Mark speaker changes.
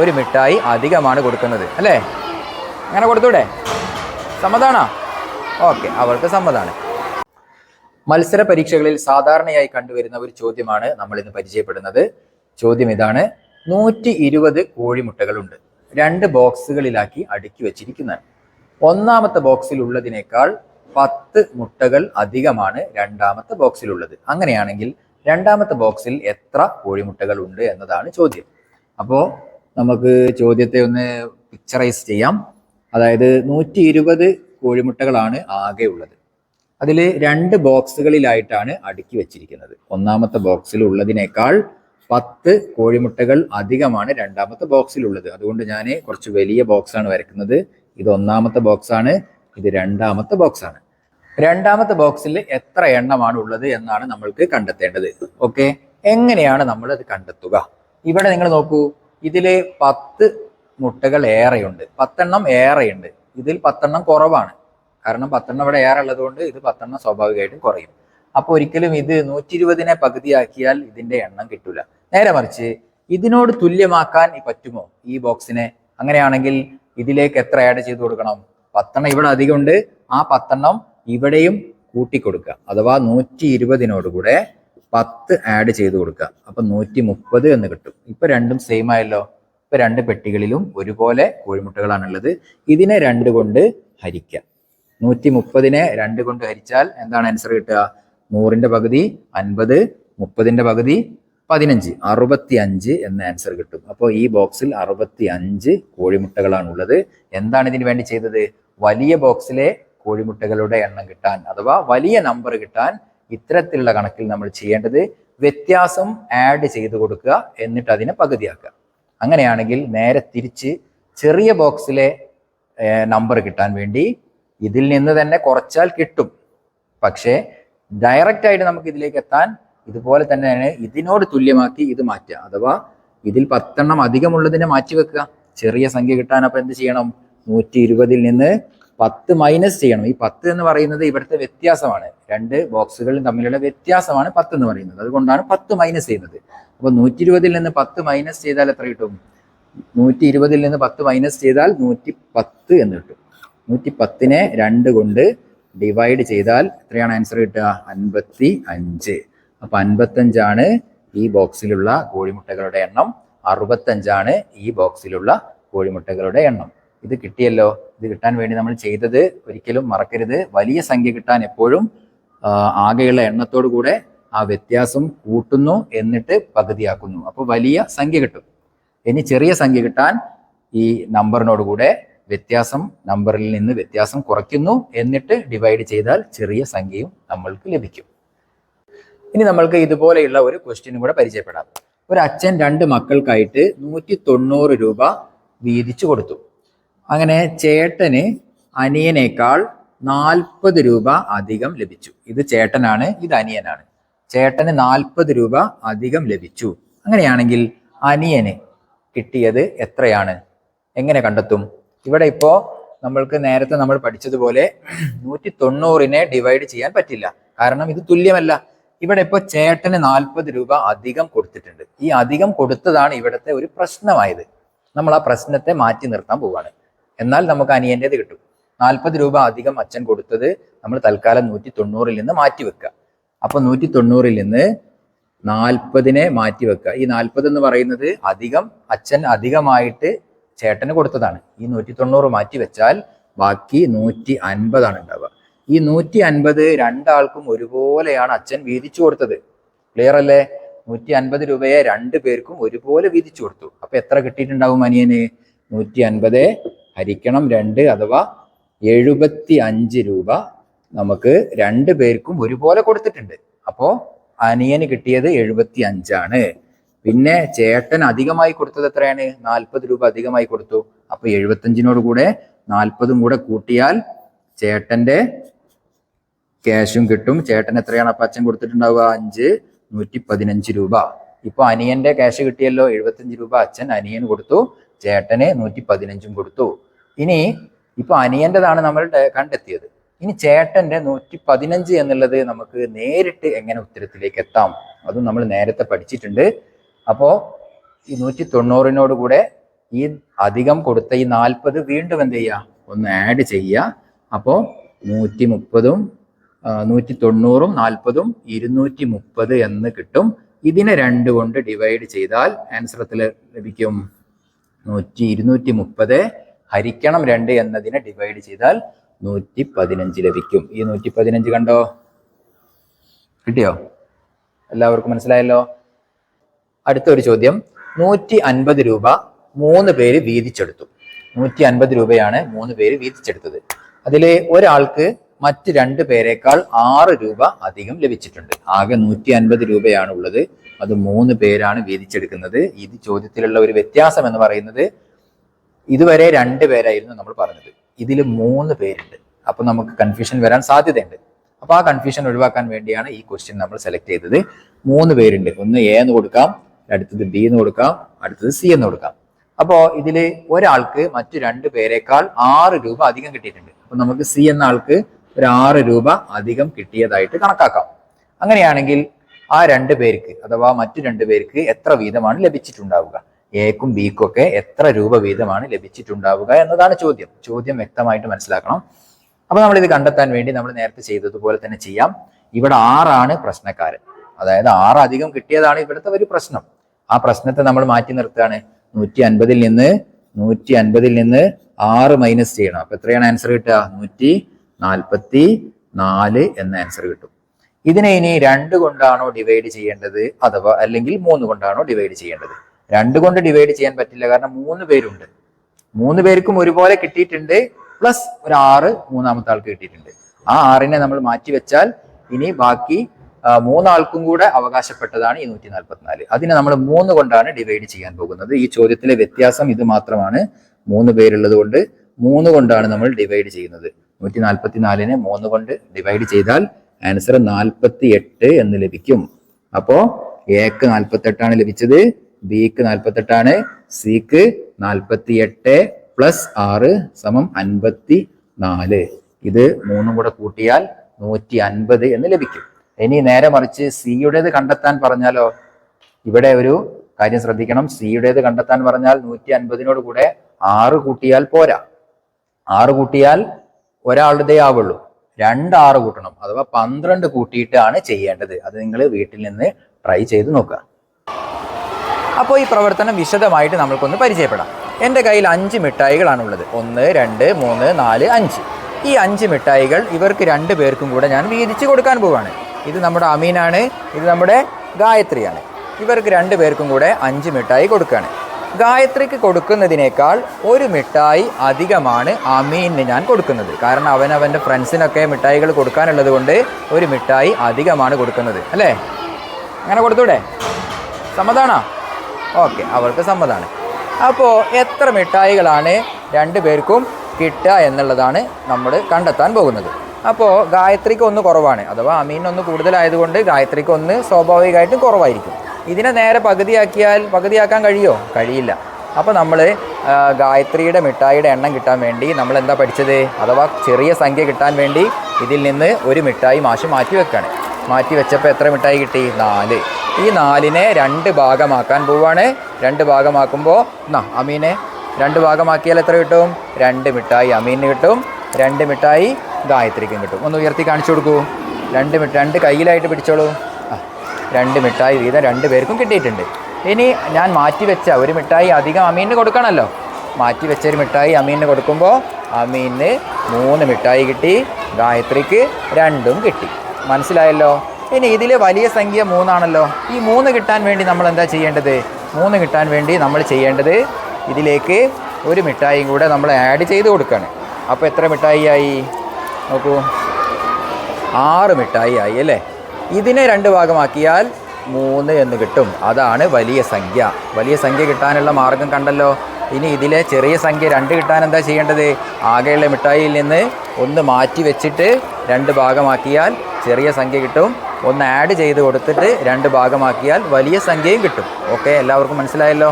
Speaker 1: ഒരു മിഠായി അധികമാണ് കൊടുക്കുന്നത് അല്ലേ? അങ്ങനെ കൊടുത്തൂടെ? സമ്മതാണോ? ഓക്കെ അവൾക്ക് സമ്മതാണ്. മത്സര പരീക്ഷകളിൽ സാധാരണയായി കണ്ടുവരുന്ന ഒരു ചോദ്യമാണ് നമ്മൾ ഇന്ന് പരിചയപ്പെടുന്നത്. ചോദ്യം ഇതാണ് നൂറ്റി ഇരുപത് കോഴിമുട്ടകളുണ്ട്. രണ്ട് ബോക്സുകളിലാക്കി അടുക്കി വെച്ചിരിക്കുന്നതാണ് ഒന്നാമത്തെ ബോക്സിൽ ഉള്ളതിനേക്കാൾ പത്ത് മുട്ടകൾ അധികമാണ് രണ്ടാമത്തെ ബോക്സിലുള്ളത്. അങ്ങനെയാണെങ്കിൽ രണ്ടാമത്തെ ബോക്സിൽ എത്ര കോഴിമുട്ടകൾ ഉണ്ട് എന്നതാണ് ചോദ്യം. അപ്പോൾ നമുക്ക് ചോദ്യത്തെ ഒന്ന് പിക്ചറൈസ് ചെയ്യാം. അതായത് നൂറ്റി ഇരുപത് കോഴിമുട്ടകളാണ് ആകെ ഉള്ളത്. അതിൽ രണ്ട് ബോക്സുകളിലായിട്ടാണ് അടുക്കി വെച്ചിരിക്കുന്നത്. ഒന്നാമത്തെ ബോക്സിൽ ഉള്ളതിനേക്കാൾ പത്ത് കോഴിമുട്ടകൾ അധികമാണ് രണ്ടാമത്തെ ബോക്സിലുള്ളത്. അതുകൊണ്ട് ഞാൻ കുറച്ച് വലിയ ബോക്സാണ് വരയ്ക്കുന്നത്. ഇത് ഒന്നാമത്തെ ബോക്സാണ് ഇത് രണ്ടാമത്തെ ബോക്സാണ്. രണ്ടാമത്തെ ബോക്സിൽ എത്ര എണ്ണമാണ് ഉള്ളത് എന്നാണ് നമ്മൾക്ക് കണ്ടെത്തേണ്ടത്. ഓക്കെ? എങ്ങനെയാണ് നമ്മൾ അത് കണ്ടെത്തുക? ഇവിടെ നിങ്ങൾ നോക്കൂ. ഇതിൽ പത്ത് മുട്ടകൾ ഏറെയുണ്ട്. പത്തെണ്ണം ഏറെയുണ്ട്. ഇതിൽ പത്തെണ്ണം കുറവാണ്. കാരണം പത്തെണ്ണം ഇവിടെ ഏറെ ഉള്ളതുകൊണ്ട് ഇത് പത്തെണ്ണം സ്വാഭാവികമായിട്ടും കുറയും. അപ്പോൾ ഒരിക്കലും ഇത് നൂറ്റി ഇരുപതിനെ പകുതിയാക്കിയാൽ ഇതിന്റെ എണ്ണം കിട്ടൂല. നേരെ മറിച്ച് ഇതിനോട് തുല്യമാക്കാൻ പറ്റുമോ? ഈ ബോക്സിനെ? അങ്ങനെയാണെങ്കിൽ ഇതിലേക്ക് എത്ര ആഡ് ചെയ്ത് കൊടുക്കണം? പത്തെണ്ണം ഇവിടെ അധികമുണ്ട്. ആ പത്തെണ്ണം ഇവിടെയും കൂട്ടിക്കൊടുക്കുക. അഥവാ നൂറ്റി ഇരുപതിനോട് കൂടെ പത്ത് ആഡ് ചെയ്ത് കൊടുക്കുക. അപ്പൊ നൂറ്റി മുപ്പത് എന്ന് കിട്ടും. ഇപ്പൊ രണ്ടും സെയിം ആയല്ലോ. ഇപ്പൊ രണ്ട് പെട്ടികളിലും ഒരുപോലെ കോഴിമുട്ടകളാണുള്ളത്. ഇതിനെ രണ്ട് കൊണ്ട് ഹരിക്കുക നൂറ്റി മുപ്പതിനെ രണ്ട് കൊണ്ട് ഹരിച്ചാൽ എന്താണ് ആൻസർ കിട്ടുക? നൂറിന്റെ പകുതി അൻപത് മുപ്പതിന്റെ പകുതി പതിനഞ്ച്. അറുപത്തി അഞ്ച് എന്ന ആൻസർ കിട്ടും. അപ്പോൾ ഈ ബോക്സിൽ അറുപത്തി അഞ്ച് കോഴിമുട്ടകളാണ് ഉള്ളത് എന്താണ് ഇതിന് വേണ്ടി ചെയ്തത്? വലിയ ബോക്സിലെ കോഴിമുട്ടകളുടെ എണ്ണം കിട്ടാൻ അഥവാ വലിയ നമ്പർ കിട്ടാൻ ഇത്തരത്തിലുള്ള കണക്കിൽ നമ്മൾ ചെയ്യേണ്ടത് വ്യത്യാസം ആഡ് ചെയ്ത് കൊടുക്കുക എന്നിട്ട് അതിനെ പകുതിയാക്കുക. അങ്ങനെയാണെങ്കിൽ നേരെ തിരിച്ച് ചെറിയ ബോക്സിലെ നമ്പർ കിട്ടാൻ വേണ്ടി ഇതിൽ നിന്ന് തന്നെ കുറച്ചാൽ കിട്ടും. പക്ഷേ ഡയറക്റ്റ് ആയിട്ട് നമുക്ക് ഇതിലേക്ക് എത്താൻ ഇതുപോലെ തന്നെയാണ് ഇതിനോട് തുല്യമാക്കി ഇത് മാറ്റുക. അഥവാ ഇതിൽ പത്തെണ്ണം അധികമുള്ളതിനെ മാറ്റി വെക്കുക ചെറിയ സംഖ്യ കിട്ടാൻ അപ്പം എന്ത് ചെയ്യണം? നൂറ്റി ഇരുപതിൽ നിന്ന് പത്ത് മൈനസ് ചെയ്യണം. ഈ പത്ത് എന്ന് പറയുന്നത് ഇവിടുത്തെ വ്യത്യാസമാണ്. രണ്ട് ബോക്സുകളും തമ്മിലുള്ള വ്യത്യാസമാണ് പത്ത് എന്ന് പറയുന്നത്. അതുകൊണ്ടാണ് പത്ത് മൈനസ് ചെയ്യുന്നത്. അപ്പോൾ നൂറ്റി ഇരുപതിൽ നിന്ന് പത്ത് മൈനസ് ചെയ്താൽ എത്ര കിട്ടും? നൂറ്റി ഇരുപതിൽ നിന്ന് പത്ത് മൈനസ് ചെയ്താൽ നൂറ്റി പത്ത് എന്ന് കിട്ടും. നൂറ്റി പത്തിനെ രണ്ട് കൊണ്ട് ഡിവൈഡ് ചെയ്താൽ എത്രയാണ് ആൻസർ കിട്ടുക? അൻപത്തി അഞ്ച് അപ്പൊ അൻപത്തഞ്ചാണ് ഈ ബോക്സിലുള്ള കോഴിമുട്ടകളുടെ എണ്ണം. അറുപത്തഞ്ചാണ് ഈ ബോക്സിലുള്ള കോഴിമുട്ടകളുടെ എണ്ണം. ഇത് കിട്ടിയല്ലോ. ഇത് കിട്ടാൻ വേണ്ടി നമ്മൾ ചെയ്തത് ഒരിക്കലും മറക്കരുത്. വലിയ സംഖ്യ കിട്ടാൻ എപ്പോഴും ആകെയുള്ള എണ്ണത്തോടു കൂടെ ആ വ്യത്യാസം കൂട്ടുന്നു എന്നിട്ട് പകുതിയാക്കുന്നു. അപ്പോൾ വലിയ സംഖ്യ കിട്ടും. ഇനി ചെറിയ സംഖ്യ കിട്ടാൻ ഈ നമ്പറിനോട് കൂടെ വ്യത്യാസം നമ്പറിൽ നിന്ന് വ്യത്യാസം കുറയ്ക്കുന്നു എന്നിട്ട് ഡിവൈഡ് ചെയ്താൽ ചെറിയ സംഖ്യയും നമ്മൾക്ക് ലഭിക്കും. ഇനി നമ്മൾക്ക് ഇതുപോലെയുള്ള ഒരു ക്വസ്റ്റ്യനും കൂടെ പരിചയപ്പെടാം. ഒരു അച്ഛൻ രണ്ട് മക്കൾക്കായിട്ട് നൂറ്റി തൊണ്ണൂറ് രൂപ വീതിച്ചു കൊടുത്തു. അങ്ങനെ ചേട്ടന് അനിയനേക്കാൾ നാൽപ്പത് രൂപ അധികം ലഭിച്ചു. ഇത് ചേട്ടനാണ് ഇത് അനിയനാണ്. ചേട്ടന് നാൽപ്പത് രൂപ അധികം ലഭിച്ചു. അങ്ങനെയാണെങ്കിൽ അനിയന് കിട്ടിയത് എത്രയാണ്? എങ്ങനെ കണ്ടെത്തും? ഇവിടെ ഇപ്പോ നമ്മൾക്ക് നേരത്തെ നമ്മൾ പഠിച്ചതുപോലെ നൂറ്റി തൊണ്ണൂറിനെ ഡിവൈഡ് ചെയ്യാൻ പറ്റില്ല. കാരണം ഇത് തുല്യമല്ല. ഇവിടെ ഇപ്പോൾ ചേട്ടന് നാൽപ്പത് രൂപ അധികം കൊടുത്തിട്ടുണ്ട്. ഈ അധികം കൊടുത്തതാണ് ഇവിടുത്തെ ഒരു പ്രശ്നമായത്. നമ്മൾ ആ പ്രശ്നത്തെ മാറ്റി നിർത്താൻ പോവാണ്. എന്നാൽ നമുക്ക് അനിയന്റെത് കിട്ടും. നാൽപ്പത് രൂപ അധികം അച്ഛൻ കൊടുത്തത് നമ്മൾ തൽക്കാലം നൂറ്റി തൊണ്ണൂറിൽ നിന്ന് മാറ്റി വെക്കുക. അപ്പൊ നൂറ്റി തൊണ്ണൂറിൽ നിന്ന് നാൽപ്പതിനെ മാറ്റി വെക്കുക. ഈ നാൽപ്പത് എന്ന് പറയുന്നത് അധികം അച്ഛൻ അധികമായിട്ട് ചേട്ടന് കൊടുത്തതാണ്. ഈ നൂറ്റി തൊണ്ണൂറ് മാറ്റി വെച്ചാൽ ബാക്കി നൂറ്റി അൻപതാണ് ഉണ്ടാവുക. ഈ നൂറ്റി അൻപത് രണ്ടാൾക്കും ഒരുപോലെയാണ് അച്ഛൻ വീതിച്ചു കൊടുത്തത്. ക്ലിയർ അല്ലേ? നൂറ്റി അൻപത് രൂപയെ രണ്ട് പേർക്കും ഒരുപോലെ വീതിച്ചു കൊടുത്തു. അപ്പൊ എത്ര കിട്ടിയിട്ടുണ്ടാവും അനിയന്? നൂറ്റി അൻപത് ഹരിക്കണം രണ്ട് അഥവാ എഴുപത്തി അഞ്ച് രൂപ നമുക്ക് രണ്ട് പേർക്കും ഒരുപോലെ കൊടുത്തിട്ടുണ്ട്. അപ്പോ അനിയന് കിട്ടിയത് എഴുപത്തി അഞ്ചാണ് പിന്നെ ചേട്ടൻ അധികമായി കൊടുത്തത് എത്രയാണ്? നാൽപ്പത് രൂപ അധികമായി കൊടുത്തു. അപ്പൊ എഴുപത്തഞ്ചിനോട് കൂടെ നാൽപ്പതും കൂടെ കൂട്ടിയാൽ ചേട്ടന്റെ ക്യാഷും കിട്ടും. ചേട്ടൻ എത്രയാണ് അപ്പൊ അച്ഛൻ കൊടുത്തിട്ടുണ്ടാവുക? അഞ്ച് നൂറ്റി പതിനഞ്ച് രൂപ. ഇപ്പൊ അനിയന്റെ ക്യാഷ് കിട്ടിയല്ലോ? എഴുപത്തഞ്ച് രൂപ അച്ഛൻ അനിയന് കൊടുത്തു. ചേട്ടന് നൂറ്റി പതിനഞ്ചും കൊടുത്തു. ഇനി ഇപ്പൊ അനിയന്റേതാണ് നമ്മൾ കണ്ടെത്തിയത്. ഇനി ചേട്ടന്റെ നൂറ്റി പതിനഞ്ച് എന്നുള്ളത് നമുക്ക് നേരിട്ട് എങ്ങനെ ഉത്തരത്തിലേക്ക് എത്താം? അതും നമ്മൾ നേരത്തെ പഠിച്ചിട്ടുണ്ട്. അപ്പോ ഈ നൂറ്റി തൊണ്ണൂറിനോട് കൂടെ ഈ അധികം കൊടുത്ത ഈ നാൽപ്പത് വീണ്ടും എന്ത് ചെയ്യുക? ഒന്ന് ആഡ് ചെയ്യുക. അപ്പോൾ നൂറ്റി മുപ്പതും നൂറ്റി തൊണ്ണൂറും നാൽപ്പതും ഇരുന്നൂറ്റി മുപ്പത് എന്ന് കിട്ടും. ഇതിനെ രണ്ട് കൊണ്ട് ഡിവൈഡ് ചെയ്താൽ ആൻസർ എത്ര ലഭിക്കും. നൂറ്റി ഇരുന്നൂറ്റി മുപ്പത് ഹരിക്കണം രണ്ട് എന്നതിനെ ഡിവൈഡ് ചെയ്താൽ നൂറ്റി പതിനഞ്ച് ലഭിക്കും. ഈ നൂറ്റി പതിനഞ്ച് കണ്ടോ? കിട്ടിയോ? എല്ലാവർക്കും മനസ്സിലായല്ലോ? അടുത്ത ഒരു ചോദ്യം. നൂറ്റി അൻപത് രൂപ മൂന്ന് പേര് വീതിച്ചെടുത്തു. നൂറ്റി അൻപത് രൂപയാണ് മൂന്ന് പേര് വീതിച്ചെടുത്തത്. അതിൽ ഒരാൾക്ക് മറ്റ് രണ്ട് പേരെക്കാൾ ആറ് രൂപ അധികം ലഭിച്ചിട്ടുണ്ട്. ആകെ നൂറ്റി അൻപത് രൂപയാണ് ഉള്ളത് അത് മൂന്ന് പേരാണ് വീതിച്ചെടുക്കുന്നത്. ഇത് ചോദ്യത്തിലുള്ള ഒരു വ്യത്യാസം എന്ന് പറയുന്നത് ഇതുവരെ രണ്ട് പേരായിരുന്നു നമ്മൾ പറഞ്ഞത്. ഇതിൽ മൂന്ന് പേരുണ്ട്. അപ്പൊ നമുക്ക് കൺഫ്യൂഷൻ വരാൻ സാധ്യതയുണ്ട്. അപ്പൊ ആ കൺഫ്യൂഷൻ ഒഴിവാക്കാൻ വേണ്ടിയാണ് ഈ ക്വസ്റ്റ്യൻ നമ്മൾ സെലക്ട് ചെയ്തത്. മൂന്ന് പേരുണ്ട്. ഒന്ന് എ എന്ന് കൊടുക്കാം അടുത്തത് ബി എന്ന് കൊടുക്കാം അടുത്തത് സി എന്ന് കൊടുക്കാം. അപ്പോ ഇതിൽ ഒരാൾക്ക് മറ്റു രണ്ട് പേരെക്കാൾ ആറ് രൂപ അധികം കിട്ടിയിട്ടുണ്ട്. അപ്പൊ നമുക്ക് സി എന്ന ആൾക്ക് ഒരു ആറ് രൂപ അധികം കിട്ടിയതായിട്ട് കണക്കാക്കാം. അങ്ങനെയാണെങ്കിൽ ആ രണ്ട് പേർക്ക് അഥവാ മറ്റു രണ്ട് പേർക്ക് എത്ര വീതമാണ് ലഭിച്ചിട്ടുണ്ടാവുക? എക്കും ബിക്കും ഒക്കെ എത്ര രൂപ വീതമാണ് ലഭിച്ചിട്ടുണ്ടാവുക എന്നതാണ് ചോദ്യം. ചോദ്യം വ്യക്തമായിട്ട് മനസ്സിലാക്കണം. അപ്പൊ നമ്മൾ ഇത് കണ്ടെത്താൻ വേണ്ടി നമ്മൾ നേരത്തെ ചെയ്തതുപോലെ തന്നെ ചെയ്യാം. ഇവിടെ ആറാണ് പ്രശ്നക്കാരൻ. അതായത് ആറ് അധികം കിട്ടിയതാണ് ഇവിടുത്തെ ഒരു പ്രശ്നം. ആ പ്രശ്നത്തെ നമ്മൾ മാറ്റി നിർത്തുകയാണ്. നൂറ്റി അൻപതിൽ നിന്ന് നൂറ്റി അൻപതിൽ നിന്ന് ആറ് മൈനസ് ചെയ്യണം. അപ്പൊ എത്രയാണ് ആൻസർ കിട്ടുക? നൂറ്റി നാൽപ്പത്തി നാല് എന്ന ആൻസർ കിട്ടും. ഇതിനെ ഇനി രണ്ട് കൊണ്ടാണോ ഡിവൈഡ് ചെയ്യേണ്ടത്? അഥവാ അല്ലെങ്കിൽ മൂന്ന് കൊണ്ടാണോ ഡിവൈഡ് ചെയ്യേണ്ടത്? രണ്ട് കൊണ്ട് ഡിവൈഡ് ചെയ്യാൻ പറ്റില്ല. കാരണം മൂന്ന് പേരുണ്ട്. മൂന്ന് പേർക്കും ഒരുപോലെ കിട്ടിയിട്ടുണ്ട്. പ്ലസ് ഒരു ആറ് മൂന്നാമത്തെ ആൾക്ക് കിട്ടിയിട്ടുണ്ട്. ആ ആറിനെ നമ്മൾ മാറ്റി വെച്ചാൽ ഇനി ബാക്കി മൂന്നാൾക്കും കൂടെ അവകാശപ്പെട്ടതാണ് ഈ നൂറ്റി നാൽപ്പത്തിനാല് അതിനെ നമ്മൾ മൂന്ന് കൊണ്ടാണ് ഡിവൈഡ് ചെയ്യാൻ പോകുന്നത്. ഈ ചോദ്യത്തിലെ വ്യത്യാസം ഇത് മാത്രമാണ്. മൂന്ന് പേരുള്ളത് കൊണ്ട് മൂന്ന് കൊണ്ടാണ് നമ്മൾ ഡിവൈഡ് ചെയ്യുന്നത്. നൂറ്റി നാൽപ്പത്തിനാലിനെ മൂന്ന് കൊണ്ട് ഡിവൈഡ് ചെയ്താൽ ആൻസർ നാൽപ്പത്തി എട്ട് എന്ന് ലഭിക്കും. അപ്പോ എക്ക് നാൽപ്പത്തെട്ടാണ് ലഭിച്ചത്. ബിക്ക് നാൽപ്പത്തെട്ടാണ് സിക്ക് നാൽപ്പത്തി എട്ട് പ്ലസ് ആറ് സമം അൻപത്തി നാല് ഇത് മൂന്നും കൂടെ കൂട്ടിയാൽ നൂറ്റി അൻപത് എന്ന് ലഭിക്കും. ഇനി നേരെ മറിച്ച് സിയുടേത് കണ്ടെത്താൻ പറഞ്ഞാലോ? ഇവിടെ ഒരു കാര്യം ശ്രദ്ധിക്കണം. സിയുടേത് കണ്ടെത്താൻ പറഞ്ഞാൽ നൂറ്റി അൻപതിനോട് കൂടെ ആറ് കൂട്ടിയാൽ പോരാ. ആറ് കൂട്ടിയാൽ ഒരാളുടെ ആവുള്ളൂ. രണ്ട് ആറ് കൂട്ടണം. അഥവാ പന്ത്രണ്ട് കൂട്ടിയിട്ടാണ് ചെയ്യേണ്ടത്. അത് നിങ്ങൾ വീട്ടിൽ നിന്ന് ട്രൈ ചെയ്ത് നോക്കുക. അപ്പോൾ ഈ പ്രവർത്തനം വിശദമായിട്ട് നമ്മൾക്കൊന്ന് പരിചയപ്പെടാം. എന്റെ കയ്യിൽ അഞ്ച് മിഠായികളാണുള്ളത്. ഒന്ന് രണ്ട് മൂന്ന് നാല് അഞ്ച്. ഈ അഞ്ച് മിഠായികൾ ഇവർക്ക് രണ്ട് പേർക്കും കൂടെ ഞാൻ വീതിച്ച് കൊടുക്കാൻ പോവുകയാണ് ഇത് നമ്മുടെ അമീനാണ് ഇത് നമ്മുടെ ഗായത്രിയാണ്. ഇവർക്ക് രണ്ട് പേർക്കും കൂടെ അഞ്ച് മിഠായി കൊടുക്കുകയാണ് ഗായത്രിക്ക് കൊടുക്കുന്നതിനേക്കാൾ ഒരു മിഠായി അധികമാണ് അമീന് ഞാൻ കൊടുക്കുന്നത്. കാരണം അവൻ അവന്റെ ഫ്രണ്ട്സിനൊക്കെ മിഠായികൾ കൊടുക്കാനുള്ളത് കൊണ്ട് ഒരു മിഠായി അധികമാണ് കൊടുക്കുന്നത്. അല്ലേ? അങ്ങനെ കൊടുത്തൂടെ? സമ്മതാണോ ഓക്കെ അവർക്ക് സമ്മതമാണ് അപ്പോൾ എത്ര മിഠായികളാണ് രണ്ട് പേർക്കും കിട്ടുക എന്നുള്ളതാണ് നമ്മൾ കണ്ടെത്താൻ പോകുന്നത്. അപ്പോൾ ഗായത്രിക്ക് ഒന്ന് കുറവാണ്. അഥവാ അമീൻ ഒന്ന് കൂടുതലായതുകൊണ്ട് ഗായത്രിക്ക് ഒന്ന് സ്വാഭാവികമായിട്ടും കുറവായിരിക്കും. ഇതിനെ നേരെ പകുതിയാക്കിയാൽ പകുതിയാക്കാൻ കഴിയുമോ കഴിയില്ല. അപ്പോൾ നമ്മൾ ഗായത്രിയുടെ മിഠായിയുടെ എണ്ണം കിട്ടാൻ വേണ്ടി നമ്മൾ എന്താ പഠിച്ചത്? അഥവാ ചെറിയ സംഖ്യ കിട്ടാൻ വേണ്ടി ഇതിൽ നിന്ന് ഒരു മിഠായി മാഷ് മാറ്റി വെക്കുകയാണ് മാറ്റി വെച്ചപ്പോൾ എത്ര മിഠായി കിട്ടി? നാല്. ഈ നാലിനെ രണ്ട് ഭാഗമാക്കാൻ പോവാണ്. രണ്ട് ഭാഗമാക്കുമ്പോൾ എന്നാ അമീനെ രണ്ട് ഭാഗമാക്കിയാൽ എത്ര കിട്ടും? രണ്ട് മിഠായി അമീന് കിട്ടും. രണ്ട് മിഠായി ഗായത്രിക്കും കിട്ടും. ഒന്ന് ഉയർത്തി കാണിച്ചു കൊടുക്കൂ. രണ്ട് മിഠ രണ്ട് കയ്യിലായിട്ട് പിടിച്ചോളൂ. ആ രണ്ട് മിഠായി വീതം രണ്ട് പേർക്കും കിട്ടിയിട്ടുണ്ട്. ഇനി ഞാൻ മാറ്റി വെച്ച ഒരു മിഠായി അധികം അമീനിന് കൊടുക്കണമല്ലോ മാറ്റി വെച്ച ഒരു മിഠായി അമീനിന് കൊടുക്കുമ്പോൾ അമീനിന് മൂന്ന് മിഠായി കിട്ടി. ഗായത്രിക്ക് രണ്ടും കിട്ടി. മനസ്സിലായല്ലോ? ഇനി ഇതിൽ വലിയ സംഖ്യ മൂന്നാണല്ലോ. ഈ മൂന്ന് കിട്ടാൻ വേണ്ടി നമ്മൾ എന്താ ചെയ്യേണ്ടത്? മൂന്ന് കിട്ടാൻ വേണ്ടി നമ്മൾ ചെയ്യേണ്ടത് ഇതിലേക്ക് ഒരു മിഠായിയും കൂടെ നമ്മൾ ആഡ് ചെയ്ത് കൊടുക്കുകയാണ് അപ്പോൾ എത്ര മിഠായി ആയി നോക്കൂ. ആറ് മിഠായി ആയി അല്ലേ? ഇതിനെ രണ്ട് ഭാഗമാക്കിയാൽ മൂന്ന് എന്ന് കിട്ടും. അതാണ് വലിയ സംഖ്യ. വലിയ സംഖ്യ കിട്ടാനുള്ള മാർഗം കണ്ടല്ലോ. ഇനി ഇതിലെ ചെറിയ സംഖ്യ രണ്ട് കിട്ടാൻ എന്താ ചെയ്യേണ്ടത്? ആകെയുള്ള മിഠായിയിൽ നിന്ന് ഒന്ന് മാറ്റി വെച്ചിട്ട് രണ്ട് ഭാഗമാക്കിയാൽ ചെറിയ സംഖ്യ കിട്ടും. ഒന്ന് ആഡ് ചെയ്ത് കൊടുത്തിട്ട് രണ്ട് ഭാഗമാക്കിയാൽ വലിയ സംഖ്യയും കിട്ടും. ഓക്കെ എല്ലാവർക്കും മനസ്സിലായല്ലോ?